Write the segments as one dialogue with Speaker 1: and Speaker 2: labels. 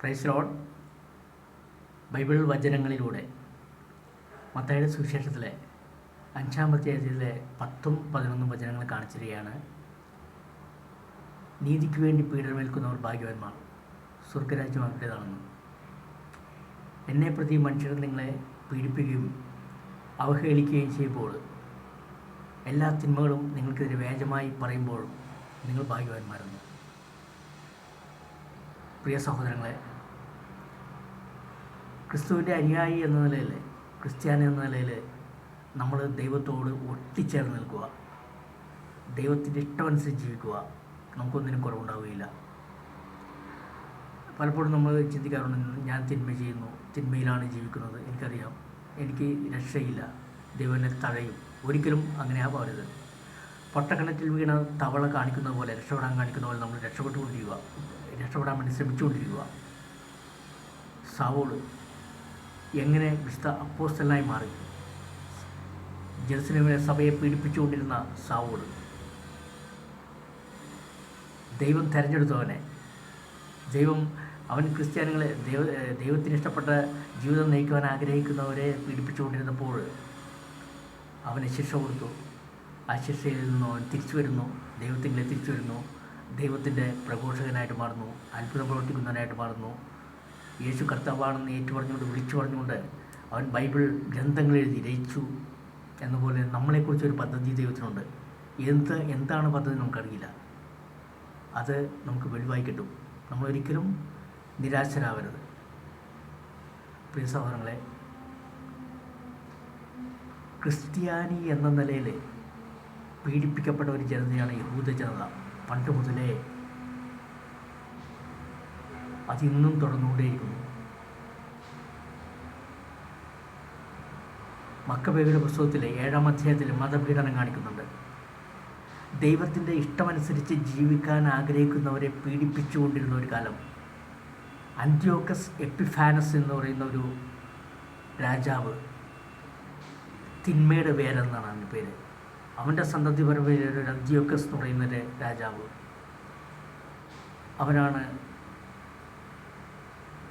Speaker 1: Price Bible വചനങ്ങളിലൂടെ മത്തയുടെ സുവിശേഷത്തിലെ അഞ്ചാമത്തെ അധ്യായത്തിലെ പത്തും പതിനൊന്നും വചനങ്ങൾ കാണിച്ചിരിക്കുകയാണ്. നീതിക്ക് വേണ്ടി പീഡനമേൽക്കുന്നവർ ഭാഗ്യവാന്മാർ സ്വർഗരാജ്യം അവരുടേതാണെന്നും. എന്നെ പ്രതി മനുഷ്യർ നിങ്ങളെ പീഡിപ്പിക്കുകയും അവഹേളിക്കുകയും ചെയ്യുമ്പോൾ എല്ലാ തിന്മകളും നിങ്ങൾക്കെതിരെ വേജമായി പറയുമ്പോൾ നിങ്ങൾ ഭാഗ്യവാന്മാരെന്ന് പ്രിയ സഹോദരങ്ങളെ ക്രിസ്തുവിന്റെ അനുയായി എന്ന നിലയിൽ ക്രിസ്ത്യാനി എന്ന നിലയിൽ നമ്മൾ ദൈവത്തോട് ഒട്ടിച്ചേർന്ന് നിൽക്കുക. ദൈവത്തിന്റെ ഇഷ്ടമനുസരിച്ച് ജീവിക്കുക. നമുക്കൊന്നിനും കുറവുണ്ടാവുകയില്ല. പലപ്പോഴും നമ്മൾ ചിന്തിക്കാറുണ്ട് ഞാൻ തിന്മ ചെയ്യുന്നു തിന്മയിലാണ് ജീവിക്കുന്നത്. എനിക്കറിയാം എനിക്ക് രക്ഷയില്ല. ദൈവനെ തഴയും. ഒരിക്കലും അങ്ങനെ ആവരുത്. പൊട്ടക്കിണറ്റിൽ വീണ തവള കാണിക്കുന്ന പോലെ രക്ഷപ്പെടാൻ കാണിക്കുന്ന പോലെ നമ്മൾ രക്ഷപ്പെട്ടുകൊണ്ടിരിക്കുക. രക്ഷപ്പെടാൻ വേണ്ടി ശ്രമിച്ചുകൊണ്ടിരിക്കുക. സാവോൾ എങ്ങനെ വിശുദ്ധ അപ്പോസ്റ്റലായി മാറി? ജെറുസലേമിലെ സഭയെ പീഡിപ്പിച്ചുകൊണ്ടിരുന്ന സാവോൾ. ദൈവം തിരഞ്ഞെടുത്തവനെ. ദൈവം അവൻ ക്രിസ്ത്യാനികളെ ദൈവ ദൈവത്തിന് ഇഷ്ടപ്പെട്ട ജീവിതം നയിക്കുവാൻ ആഗ്രഹിക്കുന്നവരെ പീഡിപ്പിച്ചുകൊണ്ടിരുന്നപ്പോൾ അവന് ശിക്ഷ കൊടുത്തു. ആ ശിക്ഷയിൽ നിന്നും അവൻ തിരിച്ചു വരുന്നു. ദൈവത്തിന്റെ തിരിച്ചു വരുന്നു. ദൈവത്തിന്റെ പ്രഘോഷകനായിട്ട് മാറുന്നു അത്ഭുതം പ്രവർത്തിക്കുന്നവനായിട്ട് മാറുന്നു. യേശു കർത്താവാണെന്ന് ഏറ്റുപറഞ്ഞുകൊണ്ട് വിളിച്ചു പറഞ്ഞുകൊണ്ട് അവൻ ബൈബിൾ ഗ്രന്ഥങ്ങൾ എഴുതി രചിച്ചു എന്നപോലെ നമ്മളെക്കുറിച്ച് ഒരു പദ്ധതി ദൈവത്തിനുണ്ട്. എന്ത് എന്താണ് പദ്ധതി നമുക്കറിയില്ല. അത് നമുക്ക് വെളിവായി കിട്ടും. നമ്മളൊരിക്കലും നിരാശരാവരുത്. പ്രിയ സഹോദരങ്ങളെ ക്രിസ്ത്യാനി എന്ന നിലയിൽ പീഡിപ്പിക്കപ്പെട്ട ഒരു ജനതയാണ് യഹൂദ ജനത. പണ്ട് മുതലേ അതിന്നും തുടർന്നുകൊണ്ടേയിരിക്കുന്നു. മക്കബേബിയുടെ പുസ്തകത്തിലെ ഏഴാം അധ്യായത്തിൽ മതപീഡനം കാണിക്കുന്നുണ്ട്. ദൈവത്തിന്റെ ഇഷ്ടമനുസരിച്ച് ജീവിക്കാൻ ആഗ്രഹിക്കുന്നവരെ പീഡിപ്പിച്ചുകൊണ്ടിരുന്ന ഒരു കാലം. അന്ത്യോക്കസ് എപ്പിഫാനസ് എന്ന് പറയുന്ന ഒരു രാജാവ് തിന്മയുടെ വേരെന്നാണ് അതിന്റെ പേര്. അവന്റെ സന്തതി പരമ്പരയിൽ ഒരു അന്ത്യോക്കസ് എന്ന് പറയുന്ന ഒരു രാജാവ്. അവനാണ്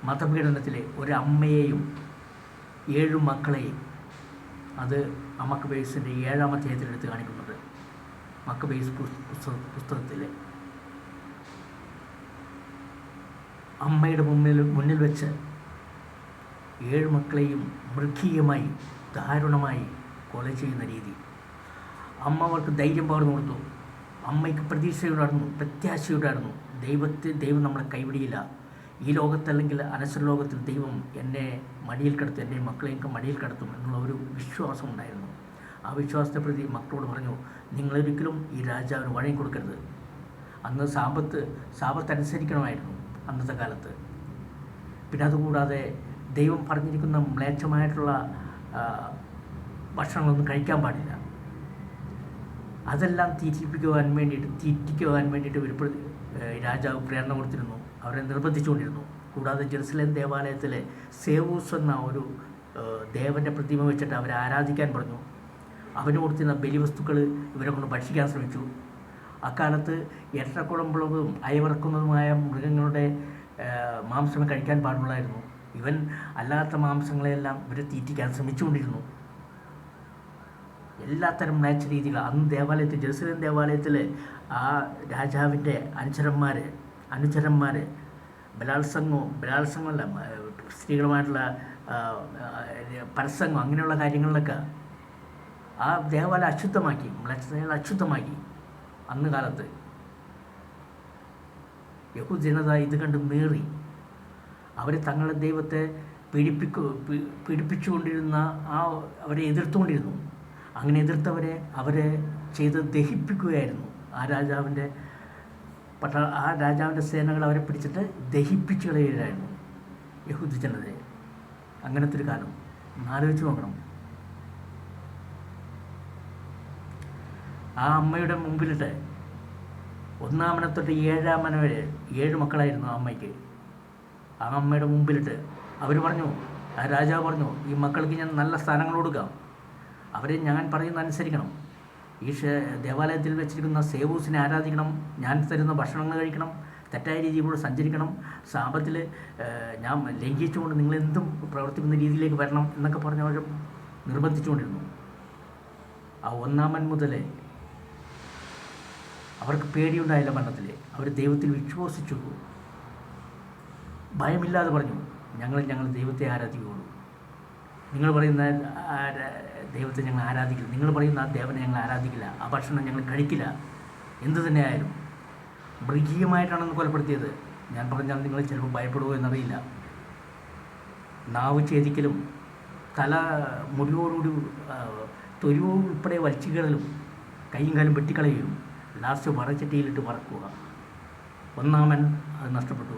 Speaker 1: മതപീഡനത്തിലെ അമ്മയെയും ഏഴു മക്കളെയും അത് അമക്ക് ബേസിന്റെ ഏഴാം അധ്യായത്തിലെടുത്ത് കാണിക്കുന്നുണ്ട്. മക്കബേസ് പുസ്തക പുസ്തകത്തിലെ. അമ്മയുടെ മുന്നിൽ മുന്നിൽ വെച്ച് ഏഴ് മക്കളെയും മൃഗീയമായി ദാരുണമായി കൊല ചെയ്യുന്ന രീതി. അമ്മ അവർക്ക് ധൈര്യം പകർന്നു കൊടുത്തു. അമ്മയ്ക്ക് പ്രതീക്ഷയുണ്ടായിരുന്നു പ്രത്യാശയുണ്ടായിരുന്നു. ദൈവത്തെ ദൈവം നമ്മളെ കൈവിടിയില്ല. ഈ ലോകത്തല്ലെങ്കിൽ അനശ്വര ലോകത്തിൽ ദൈവം എന്നെ മടിയിൽ കിടത്തും എന്റെ മക്കളെയൊക്കെ മടിയിൽ കിടത്തും എന്നുള്ള ഒരു വിശ്വാസം ഉണ്ടായിരുന്നു. ആ വിശ്വാസത്തെ പ്രതി മക്കളോട് പറഞ്ഞു നിങ്ങളൊരിക്കലും ഈ രാജാവിന് വഴങ്ങി കൊടുക്കരുത്. അന്ന് സാപത്ത് അനുസരിക്കണമായിരുന്നു അന്നത്തെ കാലത്ത്. പിന്നെ അതുകൂടാതെ ദൈവം പറഞ്ഞിരിക്കുന്ന മ്ലേച്ഛമായിട്ടുള്ള ഭക്ഷണങ്ങളൊന്നും കഴിക്കാൻ പാടില്ല. അതെല്ലാം തീറ്റിപ്പിക്കുവാൻ വേണ്ടിയിട്ട് തീറ്റിക്കുവാൻ വേണ്ടിയിട്ട് ഒരു രാജാവ് പ്രേരണ കൊടുത്തിരുന്നു. അവരെ നിർബന്ധിച്ചുകൊണ്ടിരുന്നു. കൂടാതെ ജെറുസലേം ദേവാലയത്തിലെ സേവൂസ് എന്ന ഒരു ദേവന്റെ പ്രതിമ വെച്ചിട്ട് അവരെ ആരാധിക്കാൻ പറഞ്ഞു. അവന് കൊടുത്തിരുന്ന ബലിവസ്തുക്കൾ ഇവരെ കൊണ്ട് ഭക്ഷിക്കാൻ ശ്രമിച്ചു. അക്കാലത്ത് എട്ടക്കുളമ്പുള്ളതും അയവിറക്കുന്നതുമായ മൃഗങ്ങളുടെ മാംസം കഴിക്കാൻ പാടുള്ളായിരുന്നു. ഇവൻ അല്ലാത്ത മാംസങ്ങളെയെല്ലാം ഇവരെ തീറ്റിക്കാൻ ശ്രമിച്ചുകൊണ്ടിരുന്നു. എല്ലാത്തരം മാച്ച് രീതികൾ. അന്ന് ദേവാലയത്തിൽ ജെറുസലേം ദേവാലയത്തിൽ ആ രാജാവിന്റെ അനുചരന്മാർ അനുചരന്മാർ ബലാത്സംഗവും ബലാത്സംഗമല്ല സ്ത്രീകളുമായിട്ടുള്ള പരസംഗം അങ്ങനെയുള്ള കാര്യങ്ങളിലൊക്കെ ആ ദേവാലയം അശുദ്ധമാക്കി മ്ലേച്ഛതകൾ അശുദ്ധമാക്കി അന്ന് കാലത്ത്. യഹു ജനത ഇത് കണ്ട് മേറി അവർ തങ്ങളുടെ ദൈവത്തെ പീഡിപ്പിക്കു പീഡിപ്പിച്ചുകൊണ്ടിരുന്ന ആ അവരെ എതിർത്തുകൊണ്ടിരുന്നു. അങ്ങനെ എതിർത്തവരെ അവരെ ചെയ്ത് ദഹിപ്പിക്കുകയായിരുന്നു. ആ രാജാവിന്റെ പട്ട ആ രാജാവിന്റെ സേനകൾ അവരെ പിടിച്ചിട്ട് ദഹിപ്പിച്ചു കളയുകയായിരുന്നു യഹൂദ ജനതയെ. അങ്ങനത്തെ ഒരു കാലം ആലോചിച്ച് നോക്കണം. ആ അമ്മയുടെ മുമ്പിലിട്ട് ഒന്നാമനെ തൊട്ട് ഏഴാമന വരെ ഏഴ് മക്കളായിരുന്നു ആ അമ്മയ്ക്ക്. ആ അമ്മയുടെ മുമ്പിലിട്ട് അവർ പറഞ്ഞു ആ രാജാവ് പറഞ്ഞു ഈ മക്കൾക്ക് ഞാൻ നല്ല സ്ഥാനങ്ങൾ കൊടുക്കാം. അവരെ ഞാൻ പറയുന്ന അനുസരിക്കണം. ഈ ദേവാലയത്തിൽ വെച്ചിരിക്കുന്ന സേവൂസിനെ ആരാധിക്കണം ഞാൻ തരുന്ന ഭക്ഷണങ്ങൾ കഴിക്കണം തെറ്റായ രീതിയിലൂടെ സഞ്ചരിക്കണം സാമ്പത്തിൽ ഞാൻ ലംഘിച്ചുകൊണ്ട് നിങ്ങളെന്തും പ്രവർത്തിക്കുന്ന രീതിയിലേക്ക് വരണം എന്നൊക്കെ പറഞ്ഞ് അവർ നിർബന്ധിച്ചുകൊണ്ടിരുന്നു. ആ ഒന്നാമൻ മുതലേ അവർക്ക് പേടിയുണ്ടായില്ല മരണത്തിൽ അവർ ദൈവത്തിൽ വിശ്വസിച്ചു. ഭയമില്ലാതെ പറഞ്ഞു ഞങ്ങൾ ഞങ്ങൾ ദൈവത്തെ ആരാധിക്കുകയുള്ളൂ. നിങ്ങൾ പറയുന്ന ദൈവത്തെ ഞങ്ങൾ ആരാധിക്കില്ല. നിങ്ങൾ പറയുന്ന ആ ദേവനെ ഞങ്ങൾ ആരാധിക്കില്ല. ആ ഭക്ഷണം ഞങ്ങൾ കഴിക്കില്ല. എന്തു തന്നെയായാലും മൃഗീയമായിട്ടാണെന്ന് കൊലപ്പെടുത്തിയത്. ഞാൻ പറഞ്ഞാൽ നിങ്ങൾ ചിലപ്പോൾ ഭയപ്പെടുമോ എന്നറിയില്ല. നാവ് ഛേദിക്കലും തല മുടിയോടുകൂടി തൊരുവോ ഉൾപ്പെടെ വലിച്ചുകളലും കൈയും കാലും വെട്ടിക്കളയും ലാസ്റ്റ് വറച്ചട്ടിയിലിട്ട് വറക്കുക ഒന്നാമൻ അത് നഷ്ടപ്പെട്ടു.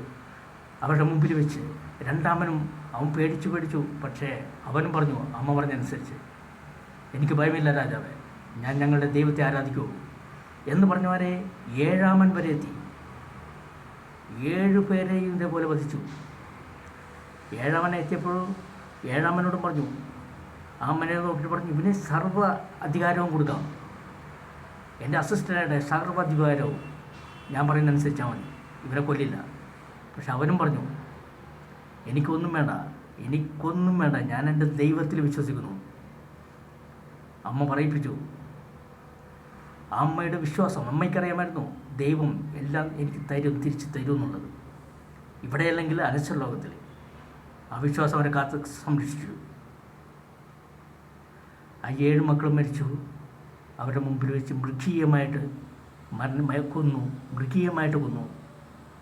Speaker 1: അവരുടെ മുമ്പിൽ വെച്ച് രണ്ടാമനും അവൻ പേടിച്ചു പേടിച്ചു പക്ഷേ അവനും പറഞ്ഞു അമ്മ പറഞ്ഞനുസരിച്ച് എനിക്ക് ഭയമില്ല രാജാവേ ഞാൻ ഞങ്ങളുടെ ദൈവത്തെ ആരാധിക്കൂ. എന്ന് പറഞ്ഞവരെ ഏഴാമൻ വരെ എത്തി. ഏഴു പേരെയും ഇതേപോലെ വധിച്ചു. ഏഴാമനെ എത്തിയപ്പോഴും ഏഴാമനോടും പറഞ്ഞു ആമനെ നോക്കിയിട്ട് പറഞ്ഞു ഇവന് സർവ അധികാരവും കൊടുക്കാം. എന്റെ അസിസ്റ്റന്റായിട്ട് സർവ അധികാരവും ഞാൻ പറയുന്നതനുസരിച്ചാൽ മതി. ഇവരെ കൊല്ലില്ല. പക്ഷെ അവനും പറഞ്ഞു എനിക്കൊന്നും വേണ്ട എനിക്കൊന്നും വേണ്ട ഞാൻ എന്റെ ദൈവത്തിൽ വിശ്വസിക്കുന്നു. അമ്മ പറയിപ്പിച്ചു. അമ്മയുടെ വിശ്വാസം അമ്മയ്ക്കറിയാമായിരുന്നു ദൈവം എല്ലാം എനിക്ക് തരും തിരിച്ചു തരും എന്നുള്ളത്. ഇവിടെയല്ലെങ്കിൽ അനശ്വര ലോകത്തിൽ. ആ വിശ്വാസം അവരെ കാത്ത് സംരക്ഷിച്ചു. ആ ഏഴ് മക്കളും മരിച്ചു. അവരുടെ മുമ്പിൽ വെച്ച് മൃഗീയമായിട്ട് മരണം കൊന്നു മൃഗീയമായിട്ട് കൊന്നു.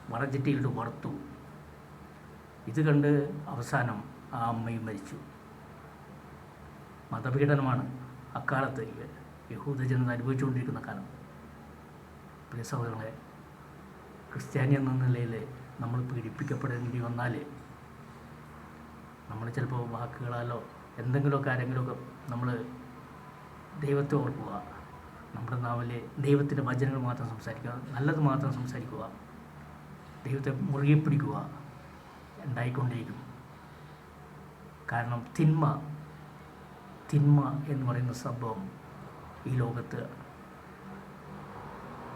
Speaker 1: വറച്ചിട്ടിയിട്ട് വറുത്തു ഇത് കണ്ട് അവസാനം ആ അമ്മയും മരിച്ചു. മതപീഡനമാണ് അക്കാലത്ത് യഹൂദ ജനത അനുഭവിച്ചുകൊണ്ടിരിക്കുന്ന കാലം. പ്രിയ സഹോദരങ്ങളെ ക്രിസ്ത്യാനി എന്ന നിലയിൽ നമ്മൾ പീഡിപ്പിക്കപ്പെടേണ്ടി വന്നാൽ നമ്മൾ ചിലപ്പോൾ വാക്കുകളാലോ എന്തെങ്കിലുമൊക്കെ ആരെങ്കിലുമൊക്കെ നമ്മൾ ദൈവത്തെ ഓർക്കുക. നമ്മുടെ നാവിലെ ദൈവത്തിന്റെ വചനങ്ങൾ മാത്രം സംസാരിക്കുക. നല്ലത് മാത്രം സംസാരിക്കുക. ദൈവത്തെ മുറുകെ പിടിക്കുക ഉണ്ടായിക്കൊണ്ടിരിക്കും കാരണം തിന്മ തിന്മ എന്ന് പറയുന്ന സംഭവം ഈ ലോകത്ത്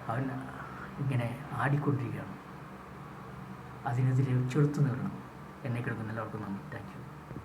Speaker 1: അവൻ ഇങ്ങനെ ആടിക്കൊണ്ടിരിക്കുകയാണ്. അതിനെതിരെ ചെറുത്തു നേടണം എന്നെ കിടക്കുന്ന എല്ലാവർക്കും നന്ദി. Thank you.